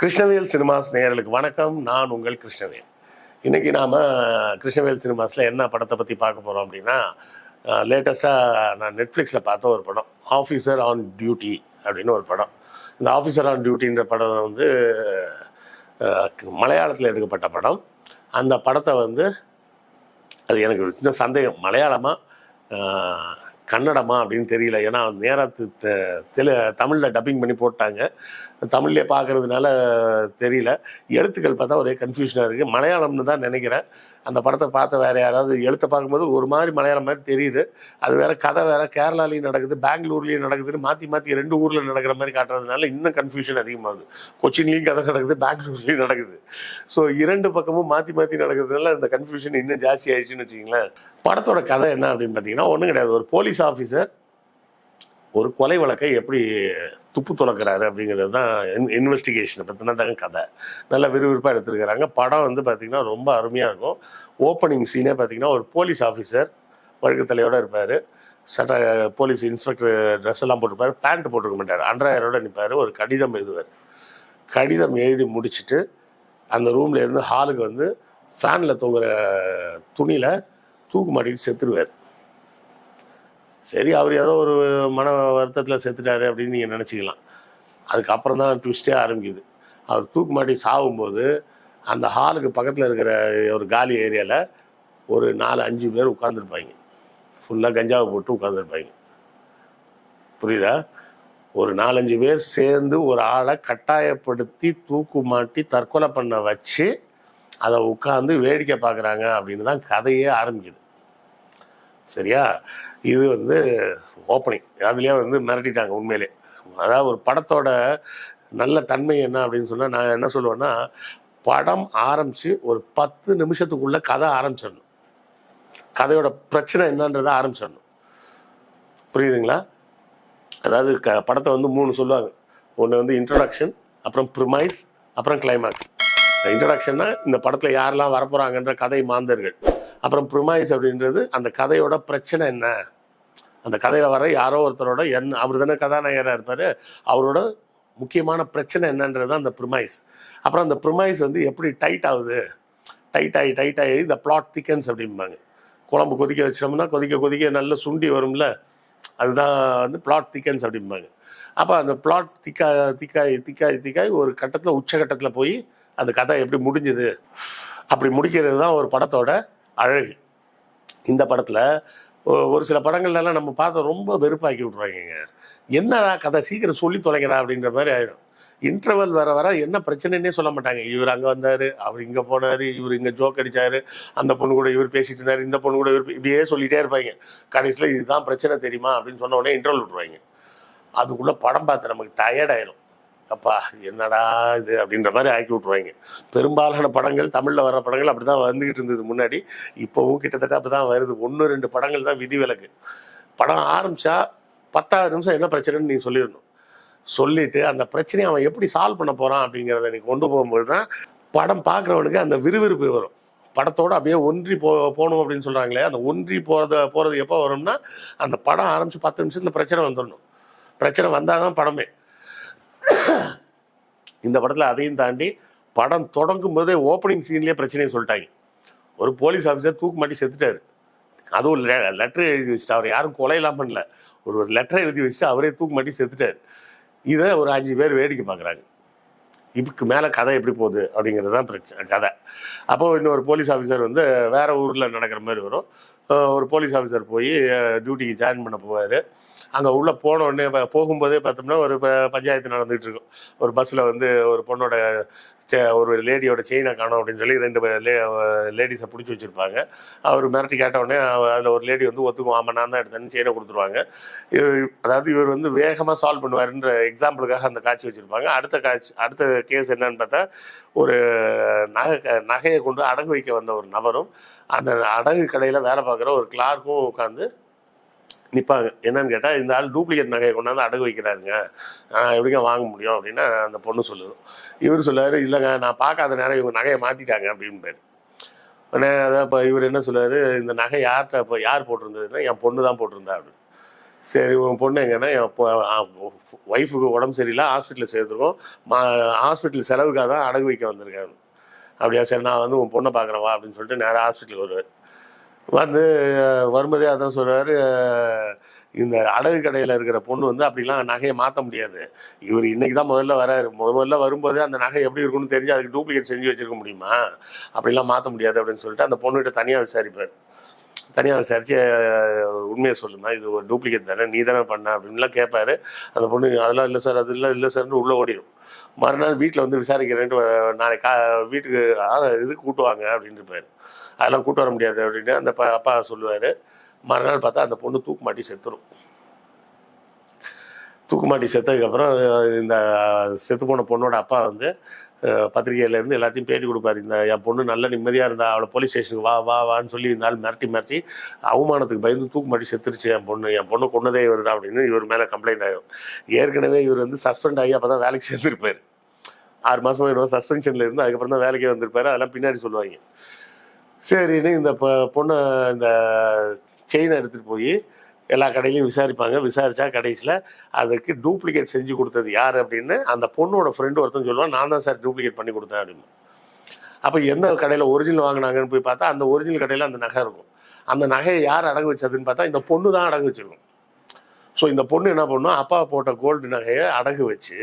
Krishnavel cinemas நேயர்களுக்கு வணக்கம். நான் உங்கள் கிருஷ்ணவேல். இன்னைக்கு நாம கிருஷ்ணவேல் சினிமாஸில் என்ன படத்தை பற்றி பார்க்க போகிறோம் அப்படின்னா லேட்டஸ்ட்டாக நான் நெட்ஃப்ளிக்ஸில் பார்த்த ஒரு படம் ஆஃபீஸர் ஆன் டியூட்டி அப்படின்னு ஒரு படம். இந்த ஆஃபீஸர் ஆன் டியூட்டின்ற படம் வந்து மலையாளத்தில் எடுக்கப்பட்ட படம். அந்த படத்தை வந்து அது எனக்கு சின்ன சந்தேகம் மலையாளமா? கன்னடமா அப்படின்னு தெரியல. ஏன்னா நேரத்து தெலு தமிழில் டப்பிங் பண்ணி போட்டாங்க. தமிழ்லேயே பார்க்குறதுனால தெரியல. எழுத்துக்கள் பார்த்தா ஒரே கன்ஃபியூஷனாக இருக்குது மலையாளம்னு தான் நினைக்கிறேன். அந்த படத்தை பார்த்த வேற யாராவது எழுத்தை பார்க்கும்போது ஒரு மாதிரி மலையாளம் மாதிரி தெரியுது. அது வேற கதை வேற கேரளாலையும் நடக்குது பெங்களூர்லேயும் நடக்குதுன்னு மாற்றி மாற்றி ரெண்டு ஊரில் நடக்கிற மாதிரி காட்டுறதுனால இன்னும் கன்ஃபியூஷன் அதிகமாகுது. கொச்சின்லேயும் கதை நடக்குது பெங்களூர்லேயும் நடக்குது. ஸோ இரண்டு பக்கமும் மாற்றி மாற்றி நடக்கிறதுனால இந்த கன்ஃபியூஷன் இன்னும் ஜாஸ்தி ஆயிடுச்சுன்னு வச்சுங்களேன் படத்தோட கதை என்ன அப்படின்னு பார்த்தீங்கன்னா ஒன்றும் கிடையாது. ஒரு போலீஸ் ஆஃபீஸர் ஒரு கொலை வழக்கை எப்படி துப்பு துளக்கிறாரு அப்படிங்கிறது தான் இன்வெஸ்டிகேஷனை பற்றின தான் கதை. நல்ல விறுவிறுப்பாக எடுத்துருக்கிறாங்க. படம் வந்து பார்த்திங்கன்னா ரொம்ப அருமையாக இருக்கும். ஓப்பனிங் சீனே பார்த்திங்கன்னா ஒரு போலீஸ் ஆஃபீஸர் வழக்குத்தலையோடு இருப்பார். சட்ட போலீஸ் இன்ஸ்பெக்டர் ட்ரெஸ் எல்லாம் போட்டிருப்பார். பேண்ட் போட்டிருக்க மாட்டார். அண்ட்ராயரோட நிற்பார் ஒரு கடிதம் எழுதுவார். கடிதம் எழுதி முடிச்சுட்டு அந்த ரூம்ல இருந்து ஹாலுக்கு வந்து ஃபேனில் தொங்குற துணியில் தூக்கு மாட்டிட்டு செத்துருவார். சரி அவர் ஏதோ ஒரு மன வருத்தத்தில் செத்துட்டாரு அப்படின்னு நீங்கள் நினச்சிக்கலாம். அதுக்கப்புறம் தான் ட்விஸ்டே ஆரம்பிக்குது. அவர் தூக்கு மாட்டி சாகும்போது அந்த ஹாலுக்கு பக்கத்தில் இருக்கிற ஒரு காலி ஏரியாவில் ஒரு நாலு அஞ்சு பேர் உட்காந்துருப்பாங்க ஃபுல்லாக கஞ்சாவை போட்டு உட்காந்துருப்பாங்க புரியுதா? ஒரு நாலஞ்சு பேர் சேர்ந்து ஒரு ஆளை கட்டாயப்படுத்தி தூக்கு மாட்டி தற்கொலை பண்ண வச்சு அதை உட்காந்து வேடிக்கை பார்க்குறாங்க அப்படின்னு தான் கதையே ஆரம்பிக்குது. சரியா? இது வந்து ஓப்பனிங் அதுலேயே வந்து மிரட்டிட்டாங்க உண்மையிலே. அதாவது ஒரு படத்தோட நல்ல தன்மை என்ன அப்படின்னு சொன்னால் நான் என்ன சொல்லுவேன்னா படம் ஆரம்பித்து ஒரு பத்து நிமிஷத்துக்குள்ள கதை ஆரம்பிச்சிடணும். கதையோட பிரச்சனை என்னன்றதை ஆரம்பிச்சிடணும். புரியுதுங்களா? அதாவது க படத்தை வந்து மூணு சொல்லுவாங்க. ஒன்று வந்து இன்ட்ரடக்ஷன் அப்புறம் ப்ரிமைஸ் அப்புறம் கிளைமேக்ஸ் இன்ட்ரடக்ஷன்னா இந்த படத்தில் யாரெல்லாம் வரப்போகிறாங்கன்ற கதை மாந்தர்கள். அப்புறம் ப்ரிமைஸ் அப்படின்றது அந்த கதையோட பிரச்சனை என்ன? அந்த கதையில் வர யாரோ ஒருத்தரோட என்ன அவர் தானே கதாநாயகராக இருப்பார். அவரோட முக்கியமான பிரச்சனை என்னன்றது தான் அந்த ப்ரிமைஸ் அப்புறம் அந்த ப்ரிமைஸ் வந்து எப்படி டைட் ஆகுது? டைட் ஆகி டைட் ஆகி இந்த பிளாட் திக்கன்ஸ் அப்படிம்பாங்க. குழம்பு கொதிக்க வச்சிட்டோம்னா கொதிக்க கொதிக்க நல்ல சுண்டி வரும்ல? அதுதான் வந்து பிளாட் திக்கன்ஸ் அப்படிம்பாங்க. அப்போ அந்த பிளாட் திக்கா திக்காய் திக்காய் திக்காய் ஒரு கட்டத்தில் உச்சகட்டத்தில் போய் அந்த கதை எப்படி முடிஞ்சுது? அப்படி முடிக்கிறது தான் ஒரு படத்தோட அழகு. இந்த படத்தில் ஒரு சில படங்கள்லாம் நம்ம பார்த்து ரொம்ப வெறுப்பாக்கி விட்ருவாங்க என்னடா கதை சீக்கிரம் சொல்லி தொலைங்கடா அப்படின்ற மாதிரி ஆயிடும். இன்டர்வல் வர வர என்ன பிரச்சனைன்னே சொல்ல மாட்டாங்க. இவர் அங்கே வந்தார் அவர் இங்கே போனார் இவர் இங்கே ஜோக் அடித்தார் அந்த பொண்ணு கூட இவர் பேசிட்டு இருந்தார் இந்த பொண்ணு கூட இவர் இப்படியே சொல்லிகிட்டே இருப்பாங்க. கடைசியில் இதுதான் பிரச்சனை தெரியுமா அப்படின்னு சொன்ன உடனே இன்டர்வல் விட்ருவாங்க அதுக்குள்ளே படம் பார்த்து நமக்கு டயர்ட் ஆயிரும். அப்பா என்னடா இது? அப்படின்ற மாதிரி ஆக்கி விட்ருவாங்க பெரும்பாலான படங்கள் தமிழில் வர படங்கள் அப்படி தான் வந்துக்கிட்டு இருந்தது முன்னாடி. இப்போவும் கிட்டத்தட்ட அப்படி தான் வருது. ஒன்று ரெண்டு படங்கள் தான் விதிவிலக்கு. படம் ஆரம்பித்தா பத்தாவது நிமிஷம் என்ன பிரச்சனைன்னு நீ சொல்லிடணும். சொல்லிட்டு அந்த பிரச்சனையை அவன் எப்படி சால்வ் பண்ண போகிறான் அப்படிங்கிறத நீ கொண்டு போகும்போது தான் படம் பார்க்குறவனுக்கு அந்த விறுவிறுப்பு வரும். படத்தோடு அப்படியே ஒன்றி போ போகணும் அப்படின்னு சொல்கிறாங்களே அந்த ஒன்றி போகிறத போகிறது எப்போ வரும்னா அந்த படம் ஆரம்பித்து பத்து நிமிஷத்தில் பிரச்சனை வந்துடணும். பிரச்சனை வந்தால் தான் படமே. இந்த படத்தில் அதையும் தாண்டி படம் தொடங்கும் போதே ஓப்பனிங் சீன்லேயே பிரச்சனையை சொல்லிட்டாங்க. ஒரு போலீஸ் ஆஃபீஸர் தூக்கு மாட்டி செத்துட்டார். அதுவும் லெட்டர் எழுதி வச்சுட்டு அவர் யாரும் கொலையெல்லாம் பண்ணல. ஒரு ஒரு லெட்டரை எழுதி வச்சுட்டு அவரே தூக்கு மாட்டி செத்துட்டாரு. இதை ஒரு அஞ்சு பேர் வேடிக்கை பார்க்குறாங்க. இதுக்கு மேலே கதை எப்படி போகுது அப்படிங்கிறது தான் பிரச்சனை கதை. அப்போது இன்னொரு போலீஸ் ஆஃபீஸர் வந்து வேறு ஊரில் நடக்கிற மாதிரி வரும். ஒரு போலீஸ் ஆஃபீஸர் போய் டியூட்டிக்கு ஜாயின் பண்ண போவார். அங்கே உள்ளே போன உடனே இப்போ போகும்போதே பார்த்தோம்னா ஒரு ப- பஞ்சாயத்து நடந்துகிட்டு இருக்கும் ஒரு பஸ்ஸில் வந்து ஒரு பொண்ணோட ஒரு லேடியோட செயினை காணும் அப்படின்னு சொல்லி ரெண்டு லேடிஸை பிடிச்சி வச்சுருப்பாங்க. அவர் மிரட்டி கேட்ட உடனே அதில் ஒரு லேடி வந்து ஒத்துக்கும். ஆமாம் நான் தான் எடுத்தேன்னு செயினை கொடுத்துருவாங்க. இவர் அதாவது இவர் வந்து வேகமாக சால்வ் பண்ணுவாருன்ற எக்ஸாம்பிளுக்காக அந்த காட்சி வச்சுருப்பாங்க. அடுத்த காட்சி அடுத்த கேஸ் என்னன்னு பார்த்தா ஒரு நகை க- நகையை கொண்டு அடகு வைக்க வந்த ஒரு நபரும் அந்த அடகு கடையில் வேலை பார்க்குற ஒரு கிளார்க்கும் உட்காந்து நிற்பாங்க என்னன்னு கேட்டால் இந்த ஆள் டூப்ளிகேட் நகையை கொண்டாந்து அடகு வைக்கிறாருங்க. நான் எப்படிங்க வாங்க முடியும் அப்படின்னா அந்த பொண்ணு சொல்லுவோம் இவர் சொல்லுவார் இல்லைங்க நான் பார்க்காத நேரம் இவங்க நகையை மாற்றிட்டாங்க அப்படின்னு உடனே அதான் இப்போ இவர் என்ன சொல்லுவார் இந்த நகை யார்கிட்ட இப்போ யார் போட்டிருந்ததுன்னா என் பொண்ணு தான் போட்டிருந்தா அப்படின்னு. சரி உன் பொண்ணு எங்கன்னா என் ஒய்ஃபுக்கு உடம்பு சரியில்லை ஹாஸ்பிட்டலில் சேர்த்துருக்கோம் மா ஹாஸ்பிட்டல் செலவுக்காக தான் அடகு வைக்க வந்திருக்காங்க அப்படியா சரி நான் வந்து உன் பொண்ணை பார்க்குறேன் வா அப்படின்னு சொல்லிட்டு நேராக ஹாஸ்பிட்டலுக்கு வருவார். வந்து வரும்போதே அதான் சொல்கிறாரு இந்த அடகு கடையில் இருக்கிற பொண்ணு வந்து அப்படிலாம் நகையை மாற்ற முடியாது. இவர் இன்னைக்கு தான் முதல்ல வராரு. முத முதல்ல வரும்போதே அந்த நகை எப்படி இருக்கும்னு தெரிஞ்சு அதுக்கு டூப்ளிகேட் செஞ்சு வச்சிருக்க முடியுமா? அப்படிலாம் மாற்ற முடியாது அப்படின்னு சொல்லிட்டு அந்த பொண்ணுகிட்ட தனியாக விசாரிப்பார். தனியாக விசாரித்து உண்மையை சொல்லுமா இது ஒரு டூப்ளிகேட் தானே நீ தானே பண்ண அப்படின்லாம் கேட்பாரு அந்த பொண்ணு அதெல்லாம் இல்லை சார் அது இல்லை இல்லை சார்னு உள்ளே ஓடிடும் மறுநாள் வீட்டில் வந்து விசாரிக்கிறேன்ட்டு நாளைக்கு கா வீட்டுக்கு ஆ, இதுக்கு கூட்டுவாங்க அப்படின்ட்டு அதெல்லாம் கூட்டு வர முடியாது அப்படின்னு அந்த ப- அப்பா சொல்லுவார். மறுநாள் பார்த்தா அந்த பொண்ணு தூக்கு மாட்டி செத்துடும் தூக்கு மாட்டி செத்ததுக்கப்புறம் இந்த செத்து போன பொண்ணோட அப்பா வந்து பத்திரிகையிலேருந்து எல்லாத்தையும் பேட்டி கொடுப்பாரு. இந்த என் பொண்ணு நல்ல நிம்மதியாக இருந்தா அவளை போலீஸ் ஸ்டேஷனுக்கு வா வா வான்னு சொல்லி இருந்தாலும் மிரட்டி மிரட்டி அவமானத்துக்கு பயந்து தூக்கு மாட்டி செத்துருச்சு. என் பொண்ணு என் பொண்ணு கொண்டதே இவர் தான் அப்படின்னு இவர் மேலே கம்ப்ளைண்ட் ஆகும் ஏற்கனவே இவர் வந்து சஸ்பெண்ட் ஆகி அப்போ தான் வேலைக்கு சேர்ந்துருப்பார். ஆறு மாதமாக இவர் சஸ்பென்ஷனில் இருந்து அதுக்கப்புறம் தான் வேலைக்கே வந்திருப்பாரு. அதெல்லாம் பின்னாடி சொல்லுவாங்க. சரின்னு இந்த பொ- பொண்ணை இந்த செயினை எடுத்துகிட்டு போய் எல்லா கடையிலையும் விசாரிப்பாங்க. விசாரித்தா கடைசியில் அதுக்கு டூப்ளிகேட் செஞ்சு கொடுத்தது யார் அப்படின்னு அந்த பொண்ணோட ஃப்ரெண்டு ஒருத்தன் சொல்லுவான் நான் தான் சார் டூப்ளிகேட் பண்ணி கொடுத்தேன் அப்படின்னு. அப்போ எந்த கடையில் ஒரிஜினல் வாங்கினாங்கன்னு போய் பார்த்தா அந்த ஒரிஜினல் கடையில் அந்த நகை இருக்கும். அந்த நகையை யார் அடகு வச்சதுன்னு பார்த்தா இந்த பொண்ணு தான் அடகு வச்சிருக்கும். ஸோ இந்த பொண்ணு என்ன பண்ணும் அப்பா போட்ட கோல்டு நகையை அடகு வச்சு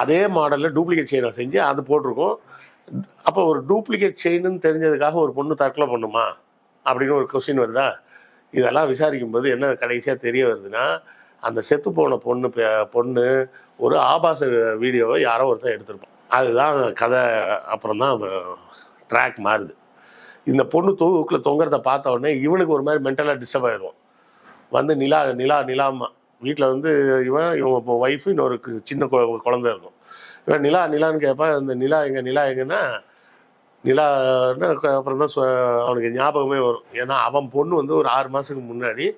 அதே மாடலில் டூப்ளிகேட் செயினை செஞ்சு அது போட்டிருக்கோம். அப்போ ஒரு டூப்ளிகேட் செயின்னு தெரிஞ்சதுக்காக ஒரு பொண்ணு தற்கொலை பண்ணுமா? அப்படின்னு ஒரு கொஸ்டின் வருதா? இதெல்லாம் விசாரிக்கும் போது என்ன கடைசியாக தெரிய வருதுன்னா அந்த செத்து போன பொண்ணு பொண்ணு ஒரு ஆபாச வீடியோவை யாரோ ஒருத்தன் எடுத்திருப்பான். அதுதான் கதை அப்புறம் தான் ட்ராக் மாறுது. இந்த பொண்ணு தூக்கில் தொங்குறத பார்த்த உடனே இவனுக்கு ஒரு மாதிரி மென்டலாக டிஸ்டர்ப் ஆயிடுவான். வந்து நிலா நிலா நிலாமா வீட்டில் வந்து இவன் இவன் இப்போ ஒய்ஃபு இன்னொரு சின்ன குழந்தை இருக்கும். இவன் நிலா நிலான்னு கேட்பேன் இந்த நிலா எங்க நிலா எங்கன்னா நிலான்னு அப்புறம் தான் அவனுக்கு ஞாபகமே வரும். ஏன்னா அவன் பொண்ணு வந்து ஒரு ஆறு மாதத்துக்கு முன்னாடி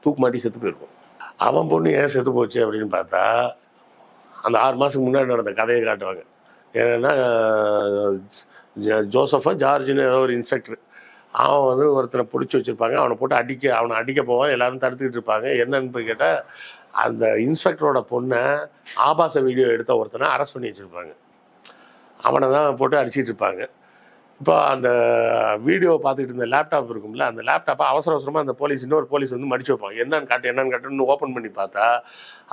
தூக்கு மாட்டி செத்து போயிருக்கும். அவன் பொண்ணு ஏன் செத்து போச்சு அப்படின்னு பார்த்தா அந்த ஆறு மாதத்துக்கு முன்னாடி நடந்த கதையை காட்டுவாங்க. ஏன்னா ஜ- ஜோசஃபா ஜார்ஜின்னு ஏதோ ஒரு இன்ஸ்பெக்டர். அவன் வந்து ஒருத்தனை பிடிச்சி வச்சுருப்பாங்க. அவனை போட்டு அடிக்க அவனை அடிக்க போவான். எல்லாரும் தடுத்துக்கிட்டு இருப்பாங்க. என்னன்னு போய் கேட்டால் அந்த இன்ஸ்பெக்டரோட பொண்ணை ஆபாச வீடியோ எடுத்த ஒருத்தனை அரெஸ்ட் பண்ணி வச்சிருப்பாங்க. அவனை தான் போட்டு அடிச்சிட்டு இருப்பாங்க. இப்போ அந்த வீடியோ பார்த்துக்கிட்டு இருந்த லேப்டாப் இருக்கும்ல அந்த லேப்டாப்பை அவசர அவசரமாக அந்த போலீஸ் இன்னொரு போலீஸ் வந்து மடிச்சு வைப்பாங்க. என்னன்னு காட்டு என்னன்னு காட்டுன்னு ஓப்பன் பண்ணி பார்த்தா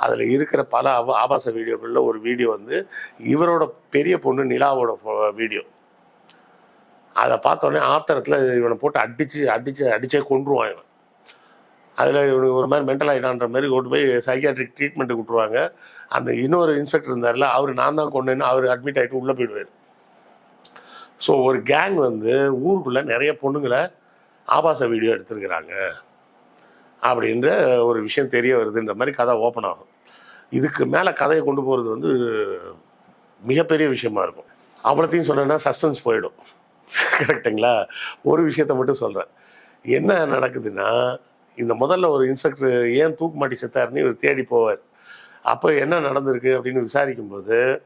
அதில் இருக்கிற பல ஆபாச வீடியோக்களில் ஒரு வீடியோ வந்து இவரோட பெரிய பொண்ணு நிலாவோட வீடியோ. அதை பார்த்தோன்னே ஆத்திரத்தில் இவனை போட்டு அடித்து அடித்து அடித்தே கொன்றுவான் இவன். அதில் இவனுக்கு ஒரு மாதிரி மென்டல் ஆகிடான்ற மாதிரி கொண்டு போய் சைக்காட்ரிக் ட்ரீட்மெண்ட்டு கொடுத்துருவாங்க அந்த இன்னொரு இன்ஸ்பெக்டர் இருந்தார்ல அவர் நான் தான் கொண்டேன்னு அவர் அட்மிட் ஆகிட்டு உள்ளே போயிடுவார். ஸோ ஒரு கேங் வந்து ஊருக்குள்ளே நிறைய பொண்ணுங்களை ஆபாச வீடியோ எடுத்திருக்கிறாங்க அப்படின்ற ஒரு விஷயம் தெரிய வருதுன்ற மாதிரி கதை ஓப்பன் ஆகும். இதுக்கு மேலே கதையை கொண்டு போகிறது வந்து மிகப்பெரிய விஷயமா இருக்கும். அவ்வளோத்தையும் சொன்னேன்னா சஸ்பென்ஸ் போயிடும். கரெக்டுங்களா ஒரு விஷயத்த மட்டும் சொல்கிறேன் என்ன நடக்குதுன்னா இந்த முதல்ல ஒரு இன்ஸ்பெக்டர் ஏன் தூக்கு மாட்டி செத்தாருன்னு இவர் தேடி போவார். அப்போ என்ன நடந்திருக்கு அப்படின்னு விசாரிக்கும்போது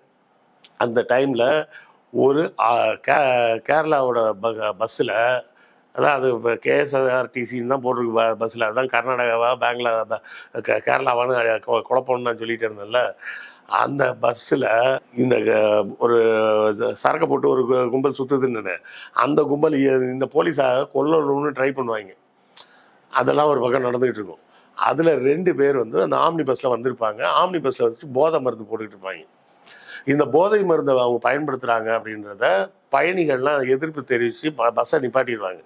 அந்த டைமில் ஒரு கே கேரளாவோட ப பஸ்ஸில் அதான் அது கேஎஸ்ஆர்டிசின்னு தான் போட்டிருக்கு ப பஸ்ஸில் அதுதான் கர்நாடகாவா பெங்களா கேரளாவான்னு குழப்பம்னு நான் சொல்லிட்டு இருந்தேன்ல. அந்த பஸ்ஸில் இந்த க- ஒரு சரக்கை சரக்கு போட்டு ஒரு கும்பல் சுற்றுதுன்னு அந்த கும்பல் இந்த போலீஸாக கொல்லணும்னு ட்ரை பண்ணுவாங்க. அதெல்லாம் ஒரு பக்கம் நடந்துகிட்டு இருக்கும். அதில் ரெண்டு பேர் வந்து அந்த ஆம்னி பஸ்ஸில் வந்திருப்பாங்க. ஆம்னி பஸ்ஸில் வச்சு போதை மருந்து போட்டுக்கிட்டு இருப்பாங்க. இந்த போதை மருந்தை அவங்க பயன்படுத்துகிறாங்க அப்படின்றத பயணிகள்லாம் எதிர்ப்பு தெரிவித்து ப பஸ்ஸை நிப்பாட்டிடுவாங்க.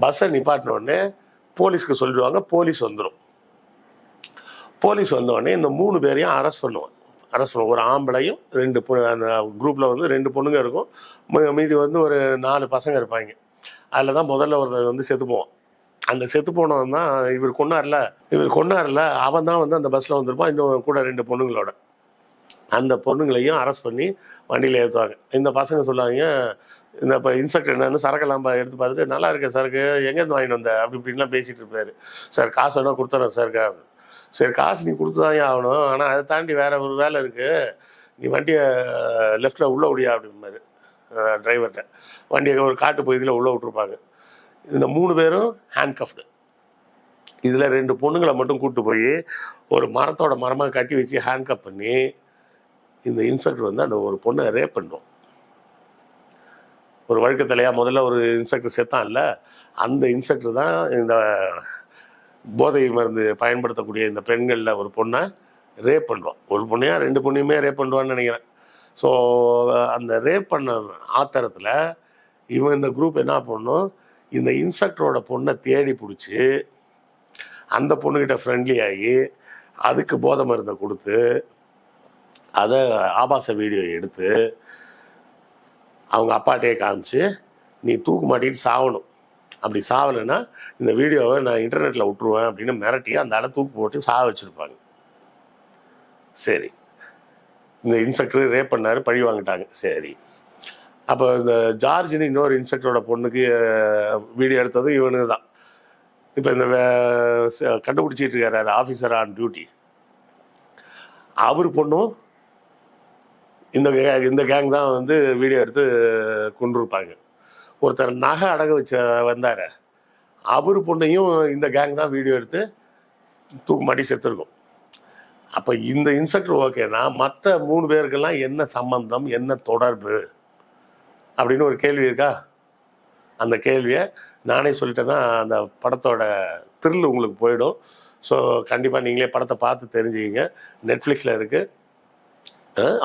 பஸ்ஸை நிப்பாட்டினோடனே போலீஸ்க்கு சொல்லிடுவாங்க. போலீஸ் வந்துடும் போலீஸ் வந்தோடனே இந்த மூணு பேரையும் அரெஸ்ட் பண்ணுவாங்க. அரெஸ்ட் பண்ணுவோம் ஒரு ஆம்பளையும் ரெண்டு அந்த குரூப்பில் வந்து ரெண்டு பொண்ணுங்க இருக்கும். மீ- மீதி வந்து ஒரு நாலு பசங்க இருப்பாங்க. அதில் தான் முதல்ல ஒருத்தர் வந்து செத்து போவான். அந்த செத்து போனவன் தான் இவர் கொண்டார்ல இவர் கொண்டார்ல அவன் தான் வந்து அந்த பஸ்ஸில் வந்திருப்பான். இன்னும் கூட ரெண்டு பொண்ணுங்களோட. அந்த பொண்ணுங்களையும் அரெஸ்ட் பண்ணி வண்டியில் ஏற்றுவாங்க இந்த பசங்க சொல்லுவாங்க இந்த இப்போ இன்ஸ்பெக்டர் என்னன்னு சரக்கெல்லாம் எடுத்து பார்த்துட்டு நல்லா இருக்க சரக்கு எங்கேருந்து வாங்கிட்டு வந்த? அப்படி இப்படின்லாம் பேசிகிட்டு இருப்பாரு. சார் காசு வேணால் கொடுத்துறேன் சார் சரி காசு நீ கொடுத்து தான் ஆகணும். ஆனால் அதை தாண்டி வேற ஒரு வேலை இருக்குது நீ வண்டியை லெஃப்டில் உள்ள விடியா அப்படிம்பாரு டிரைவர்கிட்ட வண்டியை ஒரு காட்டு பகுதியில் உள்ளே விட்ருப்பாங்க இந்த மூணு பேரும் ஹேண்ட் கஃப்டு இதில் ரெண்டு பொண்ணுங்களை மட்டும் கூப்பிட்டு போய் ஒரு மரத்தோட மரமாக கட்டி வச்சு ஹேண்ட் கப் பண்ணி இந்த இன்ஸ்பெக்டர் வந்து அந்த ஒரு பொண்ணை ரேப் பண்ணுவோம் ஒரு வழக்கத்தலையா முதல்ல ஒரு இன்ஸ்பெக்டர் இல்லை அந்த இன்ஸ்பெக்டர் தான் இந்த போதை மருந்து பயன்படுத்தக்கூடிய இந்த பெண்களில் ஒரு பொண்ணை ரேப் பண்ணுறோம் ஒரு பொண்ணையா ரெண்டு பொண்ணையுமே ரேப் பண்ணுவான்னு நினைக்கிறேன். ஸோ அந்த ரேப் பண்ண ஆத்திரத்தில் இவன் இந்த குரூப் என்ன பண்ணும் இந்த இன்ஸ்பெக்டரோட பொண்ணை தேடி பிடிச்சி அந்த பொண்ணுக்கிட்ட ஃப்ரெண்ட்லி ஆகி அதுக்கு போதை மருந்தை கொடுத்து அதை ஆபாச வீடியோ எடுத்து அவங்க அப்பாட்டையே காமிச்சு நீ தூக்கு மாட்டிட்டு சாவணும். அப்படி சாவலைன்னா இந்த வீடியோவை நான் இன்டர்நெட்டில் விட்டுருவேன் அப்படின்னு மிரட்டி அந்த ஆளை தூக்கு போட்டு சாக வச்சுருப்பாங்க. சரி. இந்த இன்ஸ்பெக்டர் ரேப் பண்ணாரு பழி வாங்கிட்டாங்க. சரி. அப்போ இந்த ஜார்ஜின்னு இன்னொரு இன்ஸ்பெக்டரோட பொண்ணுக்கு வீடியோ எடுத்ததும் இவனு தான் இப்போ இந்த கண்டுபிடிச்சிட்டு இருக்காரு ஆஃபீஸர் ஆன் டியூட்டி அவர் பொண்ணும் இந்த இந்த கேங் தான் வந்து வீடியோ எடுத்து கொண்டிருப்பாங்க. ஒருத்தர் நகை அடகு வச்ச வந்தார். அவர் பொண்ணையும் இந்த கேங் தான் வீடியோ எடுத்து தூக்கு மாட்டி செத்துருக்கும். அப்போ இந்த இன்ஸ்பெக்டர் ஓகேனா மற்ற மூணு பேருக்கெல்லாம் என்ன சம்பந்தம் என்ன தொடர்பு? அப்படின்னு ஒரு கேள்வி இருக்கா? அந்த கேள்வியை நானே சொல்லிட்டேன்னா அந்த படத்தோட த்ரில் உங்களுக்கு போயிடும். ஸோ கண்டிப்பாக நீங்களே படத்தை பார்த்து தெரிஞ்சுக்கிங்க. நெட்ஃப்ளிக்ஸில் இருக்குது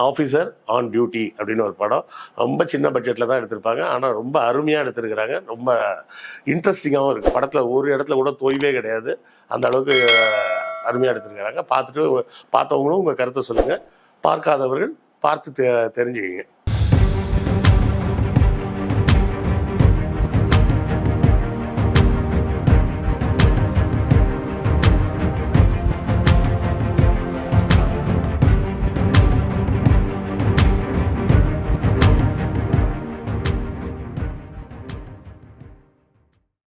ஆஃபீஸர் ஆன் டியூட்டி அப்படின்னு ஒரு படம். ரொம்ப சின்ன பட்ஜெட்டில் தான் எடுத்திருப்பாங்க. ஆனால் ரொம்ப அருமையாக எடுத்திருக்கிறாங்க. ரொம்ப இன்ட்ரெஸ்டிங்காகவும் இருக்குது படத்தில் ஒரு இடத்துல கூட தொய்வே கிடையாது. அந்த அளவுக்கு அருமையாக எடுத்திருக்கிறாங்க. பார்த்துட்டு பார்த்தவங்களும் உங்கள் கருத்தை சொல்லுங்கள் பார்க்காதவர்கள் பார்த்து தெ தெரிஞ்சுக்கிங்க.